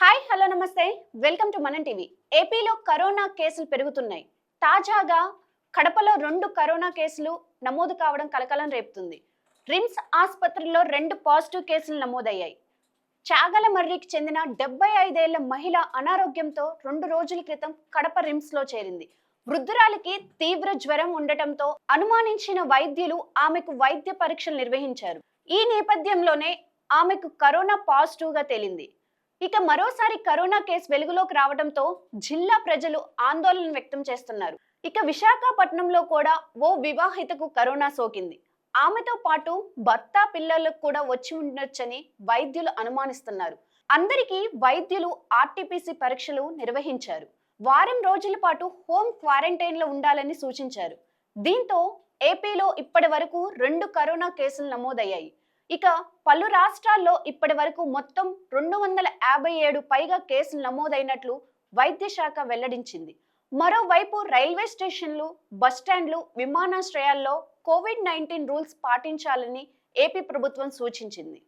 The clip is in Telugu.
హాయ్ హలో నమస్తే. Welcome to Manam TV. ఏపీలో కరోనా కేసులు పెరుగుతున్నాయి. తాజాగా కడపలో రెండు కరోనా కేసులు నమోదు కావడం కలకలం రేపుతుంది. రిమ్స్ ఆసుపత్రిలో రెండు పాజిటివ్ కేసులు నమోదయ్యాయి. చాగలమర్రికి చెందిన డెబ్బై ఐదేళ్ళ మహిళ అనారోగ్యంతో రెండు రోజుల క్రితం కడప రిమ్స్లో చేరింది. వృద్ధురాలికి తీవ్ర జ్వరం ఉండటంతో అనుమానించిన వైద్యులు ఆమెకు వైద్య పరీక్షలు నిర్వహించారు. ఈ నేపథ్యంలోనే ఆమెకు కరోనా పాజిటివ్గా తేలింది. ఇక మరోసారి కరోనా కేసు వెలుగులోకి రావడంతో జిల్లా ప్రజలు ఆందోళన వ్యక్తం చేస్తున్నారు. ఇక విశాఖపట్నంలో కూడా ఓ వివాహితకు కరోనా సోకింది. ఆమెతో పాటు భర్త పిల్లలకు కూడా వచ్చి ఉండొచ్చని వైద్యులు అనుమానిస్తున్నారు. అందరికీ వైద్యులు ఆర్టీపీసీ పరీక్షలు నిర్వహించారు. వారం రోజుల పాటు హోమ్ క్వారంటైన్లో ఉండాలని సూచించారు. దీంతో ఏపీలో ఇప్పటి వరకు రెండు కరోనా కేసులు నమోదయ్యాయి. ఇక పలు రాష్ట్రాల్లో ఇప్పటి వరకు మొత్తం రెండు వందల యాభై ఏడు పైగా కేసులు నమోదైనట్లు వైద్య శాఖ వెల్లడించింది. మరోవైపు రైల్వే స్టేషన్లు బస్టాండ్లు విమానాశ్రయాల్లో కోవిడ్ నైన్టీన్ రూల్స్ పాటించాలని ఏపీ ప్రభుత్వం సూచించింది.